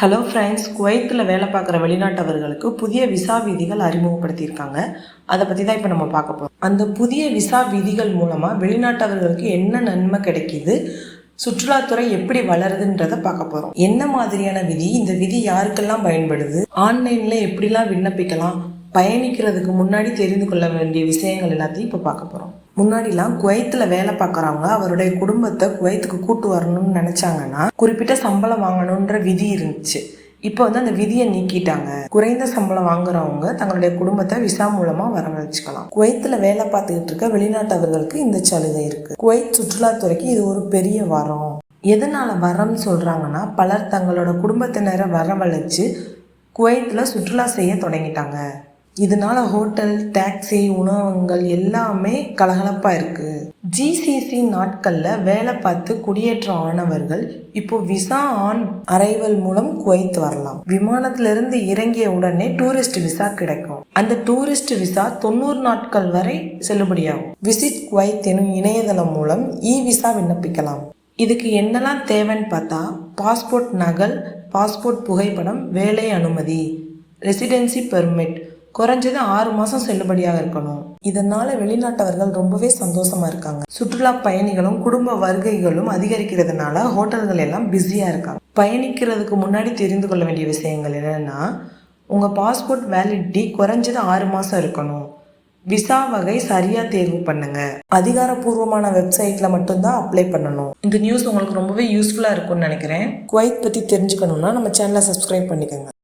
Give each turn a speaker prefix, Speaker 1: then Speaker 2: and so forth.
Speaker 1: Hello friends குவைத்தில் வேலை பார்க்குற வெளிநாட்டவர்களுக்கு புதிய விசா விதிகள் அறிமுகப்படுத்தியிருக்காங்க. அதை பற்றி தான் இப்போ நம்ம பார்க்க போகிறோம் அந்த புதிய விசா விதிகள் மூலமாக வெளிநாட்டவர்களுக்கு என்ன நன்மை கிடைக்கிது சுற்றுலாத்துறை எப்படி வளருதுன்றத பார்க்க போகிறோம் என்ன மாதிரியான விதி இந்த விதி யாருக்கெல்லாம் பயன்படுது ஆன்லைனில் எப்படிலாம் விண்ணப்பிக்கலாம் பயணிக்கிறதுக்கு முன்னாடி தெரிந்து கொள்ள வேண்டிய விஷயங்கள் எல்லாத்தையும் இப்போ பார்க்க போகிறோம் முன்னாடிலாம் குவைத்தில் வேலை பார்க்குறவங்க அவருடைய குடும்பத்தை குவைத்துக்கு கூட்டு வரணும்னு நினச்சாங்கன்னா குறிப்பிட்ட சம்பளம் வாங்கணுன்ற விதி இருந்துச்சு. இப்போ வந்து அந்த விதியை நீக்கிட்டாங்க. குறைந்த சம்பளம் வாங்குறவங்க தங்களுடைய குடும்பத்தை விசா மூலமா வரவழைச்சுக்கலாம். குவைத்தில் வேலை பார்த்துக்கிட்டு இருக்க வெளிநாட்டவர்களுக்கு இந்த சலுகை இருக்கு. குவைத் சுற்றுலாத்துறைக்கு இது ஒரு பெரிய வரம். எதனால வரம்னு சொல்றாங்கன்னா பலர் தங்களோட குடும்பத்தினரை வரவழைச்சு குவைத்தில் சுற்றுலா செய்ய தொடங்கிட்டாங்க. இதனால ஹோட்டல் டாக்ஸி உணவகங்கள் எல்லாமே கலகலப்பாக இருக்குது ஜிசிசி நாட்களில் வேலை பார்த்து குடியேற்றம் ஆனவர்கள் இப்போ விசா ஆன் அரைவல் மூலம் குவைத் வரலாம். விமானத்திலிருந்து இறங்கிய உடனே டூரிஸ்ட் விசா கிடைக்கும். அந்த டூரிஸ்ட் விசா தொண்ணூறு நாட்கள் வரை செல்லுபடியாகும். விசிட் குவைத் எனும் இணையதளம் மூலம் இ விசா விண்ணப்பிக்கலாம். இதுக்கு என்னெல்லாம் தேவைன்னு பார்த்தா பாஸ்போர்ட் நகல் பாஸ்போர்ட் புகைப்படம் வேலை அனுமதி ரெசிடென்சி பெர்மிட் குறைஞ்சது ஆறு மாதம் செல்லுபடியாக இருக்கணும். இதனால வெளிநாட்டவர்கள் ரொம்பவே சந்தோஷமா இருக்காங்க. சுற்றுலா பயணிகளும் குடும்ப வருகைகளும் அதிகரிக்கிறதுனால ஹோட்டல்கள் எல்லாம் பிஸியாக இருக்காங்க. பயணிக்கிறதுக்கு முன்னாடி தெரிந்து கொள்ள வேண்டிய விஷயங்கள் என்னென்னா உங்கள் பாஸ்போர்ட் வேலிடிட்டி குறைஞ்சது ஆறு மாதம் இருக்கணும். விசா வகை சரியாக தேர்வு பண்ணுங்க. அதிகாரப்பூர்வமான வெப்சைட்ல மட்டும்தான் அப்ளை பண்ணணும். இந்த நியூஸ் உங்களுக்கு ரொம்பவே யூஸ்ஃபுல்லாக இருக்கும்னு நினைக்கிறேன். குவைத் பற்றி தெரிஞ்சுக்கணும்னா நம்ம சேனலை சப்ஸ்கிரைப் பண்ணிக்கோங்க.